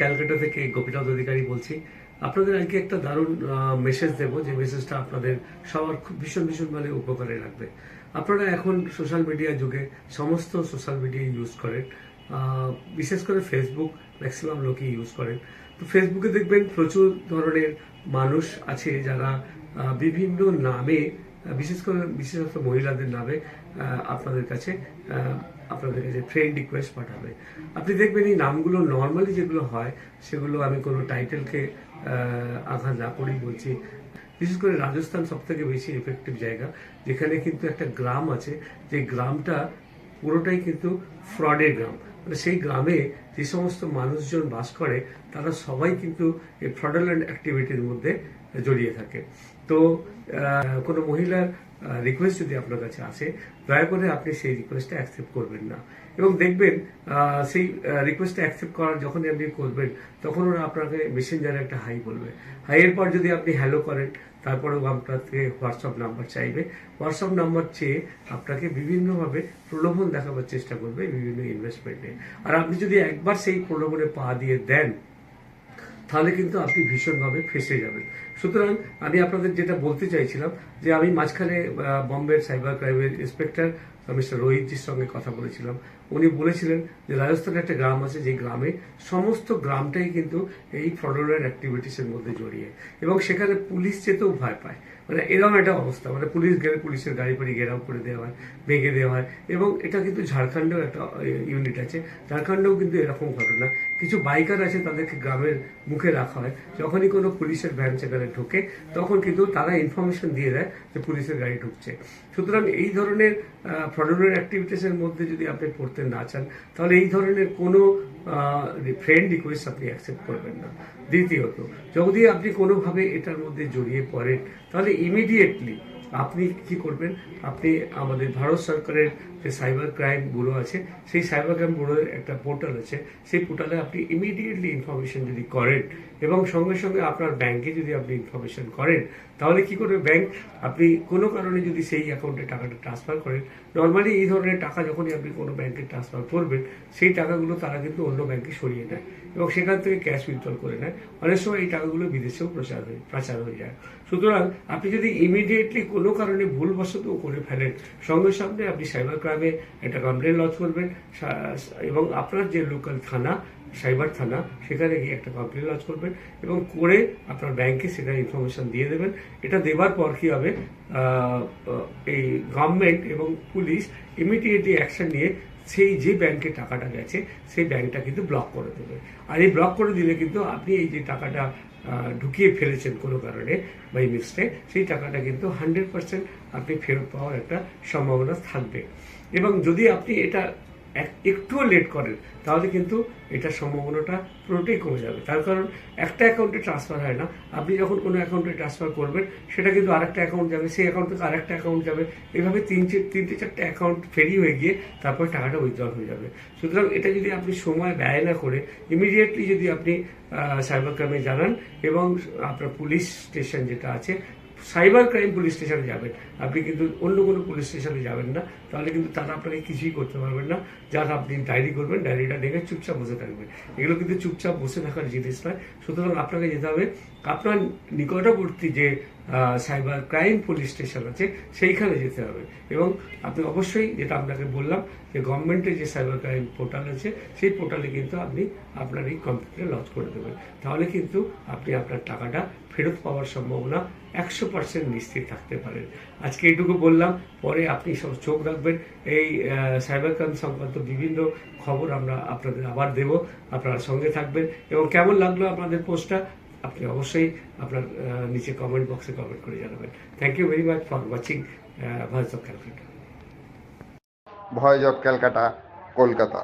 ক্যালকাটা থেকে গোপীনাথ অধিকারী বলছি। আপনাদের আজকে একটা দারুণ মেসেজ দেবো। যে মেসেজটা আপনাদের সবার খুব ভীষণ ভীষণ মানে উপকারে লাগবে আপনারা এখন সোশ্যাল মিডিয়া যুগে সমস্ত সোশ্যাল মিডিয়া ইউজ করেন। বিশেষ করে ফেসবুক ম্যাক্সিমাম লোকই ইউজ করেন। তো ফেসবুকে দেখবেন প্রচুর ধরনের মানুষ আছে যারা বিভিন্ন নামে বিশেষ করে বিশেষত মহিলাদের নামে আপনাদের কাছে আপনাদের কাছে ফ্রেন্ড রিকোয়েস্ট পাঠাবে। আপনি দেখবেন এই নামগুলো নর্মালি যেগুলো হয়, সেগুলো আমি কোনো টাইটেলকে আঘাত না করেই বলছি। বিশেষ করে রাজস্থান সব থেকে বেশি এফেক্টিভ জায়গা, যেখানে কিন্তু একটা গ্রাম আছে, যে গ্রামটা পুরোটাই কিন্তু ফ্রডের গ্রাম। মানে সেই গ্রামে যে সমস্ত মানুষজন বাস করে, তারা সবাই কিন্তু এই ফ্রডেল্যান্ড অ্যাক্টিভিটির মধ্যে জড়িয়ে থাকে। তো কোনো মহিলার রিকোয়েস্ট যদি আপনার কাছে আসে, দয়া করে আপনি সেই রিকোয়েস্টটা অ্যাকসেপ্ট করবেন না। এবং দেখবেন সেই রিকোয়েস্টটা অ্যাকসেপ্ট করার যখনই আপনি করবেন, তখন ওরা আপনাকে মেসেঞ্জারে একটা হাই বলবে। হাইয়ের পর যদি আপনি হ্যালো করেন, তারপরেও আপনার থেকে হোয়াটসঅ্যাপ নাম্বার চাইবে। হোয়াটসঅ্যাপ নাম্বার চেয়ে আপনাকে বিভিন্নভাবে প্রলোভন দেখাবার চেষ্টা করবে বিভিন্ন ইনভেস্টমেন্টে আর আপনি যদি একবার সেই প্রলোভনে পা দিয়ে দেন তাহলে কিন্তু আপনি ভীষণভাবে ফেসে যাবেন। সুতরাং আমি আপনাদের যেটা বলতে চাইছিলাম, যে আমি মাঝখানে বম্বে সাইবার ক্রাইমের ইন্সপেক্টর মিস্টার রোহিতজির সঙ্গে কথা বলেছিলাম। উনি বলেছিলেন যে রাজস্থানে একটা গ্রাম আছে, যে গ্রামে সমস্ত গ্রামটাই কিন্তু এই ফ্রডুলেন্ট অ্যাক্টিভিটিসের মধ্যে জড়িয়ে। এবং সেখানে পুলিশ যেতেও ভয় পায়। মানে এরকম একটা অবস্থা। মানে পুলিশ গেলে পুলিশের গাড়ি ফাড়ি ঘেরাও করে দেওয়া হয়, ভেঙে দেওয়া হয়। এবং এটা কিন্তু ঝাড়খণ্ডেও একটা ইউনিট আছে। ঝাড়খণ্ডেও কিন্তু এরকম ঘটনা। কিছু বাইকার আছে তাদেরকে গ্রামের মুখে রাখা হয়। যখনই কোনো পুলিশের ভ্যান সেখানে ঢোকে, তখন কিন্তু তারা ইনফরমেশন দিয়ে দেয় যে পুলিশের গাড়ি ঢুকছে। সুতরাং এই ধরনের ফ্রডুলেন্ট অ্যাক্টিভিটিসের মধ্যে যদি আপনি পড়তে না চান, তাহলে এই ধরনের কোনো ফ্রেন্ড রিকোয়েস্ট আপনি অ্যাকসেপ্ট করবেন না। দ্বিতীয়ত, যদি আপনি কোনোভাবে এটার মধ্যে জড়িয়ে পড়েন, তাহলে ইমিডিয়েটলি আপনি কি করবেন? আপনি আমাদের ভারত সরকারের যে সাইবার ক্রাইম ব্যুরো আছে, সেই সাইবার ক্রাইম ব্যুরোর একটা পোর্টাল আছে। সেই পোর্টালে আপনি ইমিডিয়েটলি ইনফরমেশন যদি করেন এবং সঙ্গে সঙ্গে আপনার ব্যাংকে যদি আপনি ইনফরমেশন করেন, তাহলে কি করবে ব্যাংক আপনি কোনো কারণে যদি সেই অ্যাকাউন্টে টাকাটা ট্রান্সফার করেন নর্মালি এই ধরনের টাকা যখনই আপনি কোনো ব্যাংকে ট্রান্সফার করবেন, সেই টাকাগুলো তারা কিন্তু অন্য ব্যাংকে সরিয়ে নেয় এবং সেখান থেকে ক্যাশ উইথড্রল করে নেয়। অনেক সময় এই টাকাগুলো বিদেশেও প্রচার হয়ে পাচার হয়ে যায়। সুতরাং আপনি যদি ইমিডিয়েটলি কোনো কারণে ভুলবশত করে ফেলেন, সঙ্গে সঙ্গে আপনি সাইবার ক্রাইমে একটা কমপ্লেন লঞ্চ করবেন এবং আপনার যে লোকাল থানা সাইবার থানা, সেখানে গিয়ে একটা কমপ্লেন লঞ্চ করবেন এবং করে আপনার ব্যাংকে সেটা ইনফরমেশন দিয়ে দেবেন। এটা দেওয়ার পর কি হবে? এই গভর্নমেন্ট এবং পুলিশ ইমিডিয়েটলি অ্যাকশন নিয়ে সেই যে ব্যাংকে টাকাটা গেছে, সেই ব্যাংকটা কিন্তু ব্লক করে দেবে। আর এই ব্লক করে দিলে কিন্তু আপনি এই যে টাকাটা ঢুকিয়ে ফেলেছেন কোনো কারণে বাই মিস্টেক সেই টাকাটা কিন্তু হান্ড্রেড পার্সেন্ট আপনি ফেরত পাওয়ার একটা সম্ভাবনা থাকবে। এবং যদি আপনি এটা একটুও লেট করেন তাহলে কিন্তু এটার সম্ভাবনাটা পুরোটাই কমে যাবে। তার কারণ একটা অ্যাকাউন্টে ট্রান্সফার হয় না। আপনি যখন কোনো অ্যাকাউন্টে ট্রান্সফার করবেন, সেটা কিন্তু আরেকটা অ্যাকাউন্ট যাবে, সেই অ্যাকাউন্ট থেকে আরেকটা অ্যাকাউন্ট যাবে। এভাবে তিন তিনটে চারটে অ্যাকাউন্ট ফেরি হয়ে গিয়ে তারপর টাকাটা উইথড্রল হয়ে যাবে। সুতরাং এটা যদি আপনি সময় ব্যয় না করে ইমিডিয়েটলি যদি আপনি সাইবার ক্রাইমে জানান এবং আপনার পুলিশ স্টেশন যেটা আছে সাইবার ক্রাইম পুলিশ স্টেশনে যাবেন। আপনি কিন্তু অন্য কোনো পুলিশ স্টেশনে যাবেন না। তাহলে কিন্তু তারা আপনাকে কিছুই করতে পারবেন না। যার আপনি ডায়েরি করবেন, ডায়েরিটা দেখে চুপচাপ বসে থাকবেন। এগুলো কিন্তু চুপচাপ বসে থাকার জিনিস নয়। সুতরাং আপনাকে যেতে হবে। আপনার নিকটবর্তী যে সাইবার ক্রাইম পুলিশ স্টেশন আছে, সেইখানে যেতে হবে। এবং আপনি অবশ্যই যেটা আপনাকে বললাম যে গভর্নমেন্টের যে সাইবার ক্রাইম পোর্টাল আছে, সেই পোর্টালে কিন্তু আপনি আপনার এই কম্পিউটার লঞ্চ করে দেবেন। তাহলে কিন্তু আপনি আপনার টাকাটা ফেরত পাওয়ার সম্ভাবনা একশো পার্সেন্ট নিশ্চিত থাকতে পারেন আজকে এইটুকু বললাম, পরে আপনি সব চোখ রাখবেন। এই সাইবার ক্রাইম সংক্রান্ত বিভিন্ন খবর আমরা আপনাদের আবার দেব। আপনারা সঙ্গে থাকবেন। এবং কেমন লাগল আপনাদের পোস্টটা আপনি অবশ্যই আপনার নিচে কমেন্ট বক্সে কমেন্ট করে জানাবেন। Thank you very much for watching voice of Calcutta voice of Calcutta Kolkata